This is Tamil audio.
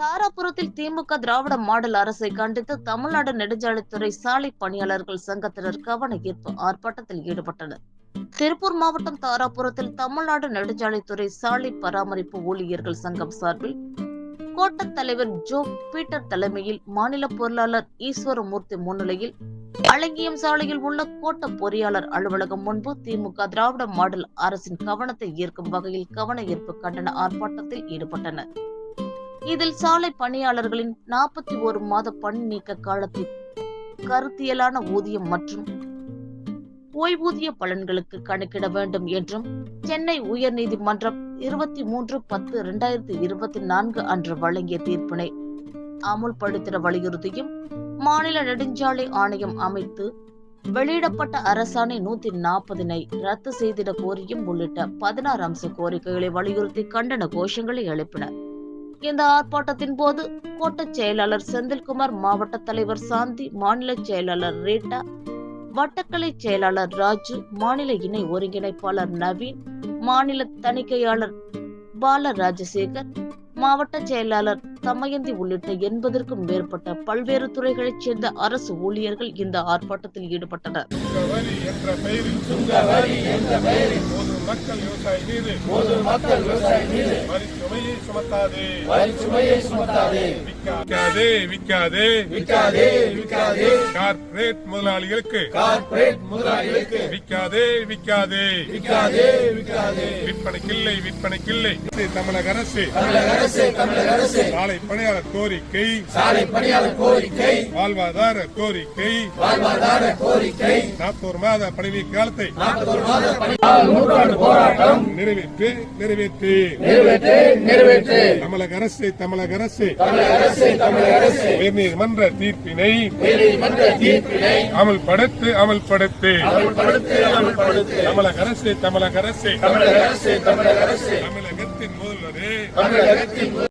தாராபுரத்தில் திமுக திராவிட மாடல் அரசை கண்டித்து தமிழ்நாடு நெடுஞ்சாலைத்துறை சாலை பணியாளர்கள் சங்கத்தினர் கவன ஈர்ப்பு ஆர்ப்பாட்டத்தில் ஈடுபட்டனர். திருப்பூர் மாவட்டம் தாராபுரத்தில் தமிழ்நாடு நெடுஞ்சாலைத்துறை சாலை பராமரிப்பு ஊழியர்கள் சங்கம் சார்பில் கோட்ட தலைவர் ஜோ பீட்டர் தலைமையில் மாநில பொருளாளர் ஈஸ்வரமூர்த்தி முன்னிலையில் அழங்கியம் சாலையில் உள்ள கோட்ட பொறியாளர் அலுவலகம் முன்பு திமுக திராவிட மாடல் அரசின் கவனத்தை ஈர்க்கும் வகையில் கவன ஈர்ப்பு கண்டன ஆர்ப்பாட்டத்தில் ஈடுபட்டனர். இதில் சாலை பணியாளர்களின் நாற்பத்தி ஒரு மாத பணி நீக்க காலத்தில் கருத்தியலான ஊதியம் மற்றும் ஓய்வூதிய பலன்களுக்கு கணக்கிட வேண்டும் என்றும் சென்னை உயர்நீதிமன்றம் இருபத்தி மூன்று பத்து இரண்டாயிரத்தி இருபத்தி நான்கு அன்று வழங்கிய தீர்ப்பினை அமுல்படுத்திட வலியுறுத்தியும் மாநில நெடுஞ்சாலை ஆணையம் அமைத்து வெளியிடப்பட்ட அரசாணை நூத்தி நாற்பதினை ரத்து செய்திட கோரியும் உள்ளிட்ட பதினாறு அம்ச கோரிக்கைகளை வலியுறுத்தி கண்டன கோஷங்களை எழுப்பினர். இந்த ஆர்ப்பாட்டத்தின் போது கோட்ட செயலாளர் செந்தில்குமார் மாவட்ட தலைவர் சாந்தி மாநில செயலாளர் ரீட்டா வட்டக்கலை செயலாளர் ராஜு மாநில இணை ஒருங்கிணைப்பாளர் நவீன் மாநில தணிக்கையாளர் பால ராஜசேகர் மாவட்ட செயலாளர் தமயந்தி உள்ளிட்ட எண்பதற்கும் மேற்பட்ட பல்வேறு துறைகளைச் சேர்ந்த அரசு ஊழியர்கள் இந்த ஆர்ப்பாட்டத்தில் ஈடுபட்டனர். முதலாளிகளுக்கு. முதலாளிகளுக்கு. விற்காதே விற்காதே. விற்காதே விற்காதே. விற்பனைக்கில்லை விற்பனைக்கில்லை. இது தமிழக அரசு தமிழக அரசு தமிழக அரசு. சாலை பணியாளர் கோரிக்கை. சாலை பணியாளர் கோரிக்கை. வாழ்வாதார கோரிக்கை. நாற்பது மாத பணிவி காலத்தை போராட்டம். நிறைவேற்று நிறைவேற்று. நிறைவேற்று நிறைவேற்று. தமிழக அரசு தமிழக அரசு. தமிழக அரசு தமிழக அரசு. உயர்நீதிமன்ற தீர்ப்பினை உயர்நீதிமன்ற தீர்ப்பினை அமல்படுத்து அமல்படுத்து. அமல்படுத்து அமல்படுத்து. தமிழக அரசு தமிழக அரசு. தமிழக அரசு தமிழக அரசு. தமிழகத்தின் முதல்வரே. தமிழகத்தின்